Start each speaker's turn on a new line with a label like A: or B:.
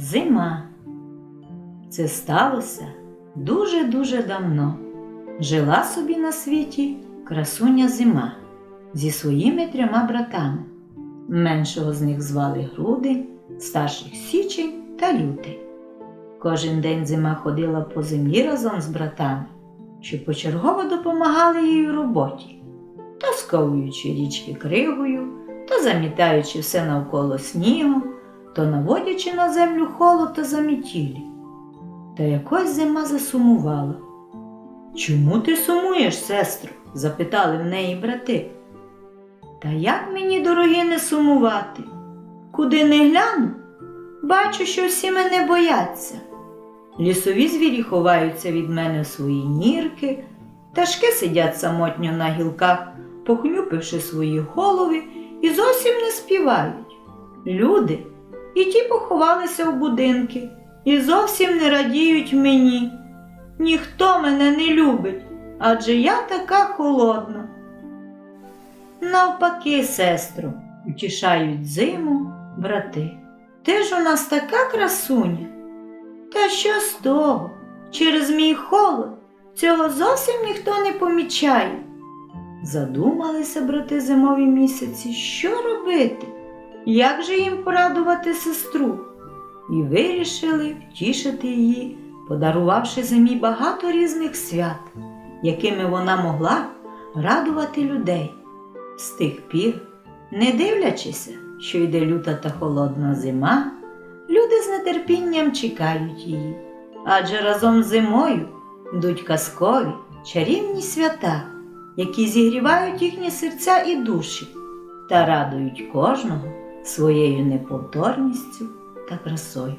A: Зима. Це сталося дуже-дуже давно. Жила собі на світі красуня зима зі своїми трьома братами. Меншого з них звали Грудень, старших Січень та Лютий. Кожен день зима ходила по землі разом з братами, що почергово допомагали їй у роботі, то сковуючи річки кригою, то замітаючи все навколо снігом, то наводячи на землю холод та замітілі. Та якось зима засумувала. Чому ти сумуєш, сестро? запитали в неї брати. Та як мені, дорогі, не сумувати? Куди не гляну, бачу, що всі мене бояться. Лісові звірі ховаються від мене в свої нірки, пташки сидять самотньо на гілках, похнюпивши свої голови, і зовсім не співають. Люди і ті поховалися в будинки, і зовсім не радіють мені. Ніхто мене не любить, адже я така холодна. Навпаки, сестру, утішають зиму брати. Ти ж у нас така красуня. Та що з того? Через мій холод цього зовсім ніхто не помічає. Задумалися брати зимові місяці, що робити, як же їм порадувати сестру, і вирішили втішити її, подарувавши зимі багато різних свят, якими вона могла радувати людей. З тих пір, не дивлячися, що йде люта та холодна зима, люди з нетерпінням чекають її, адже разом з зимою йдуть казкові, чарівні свята, які зігрівають їхні серця і душі та радують кожного своєю неповторністю та красою.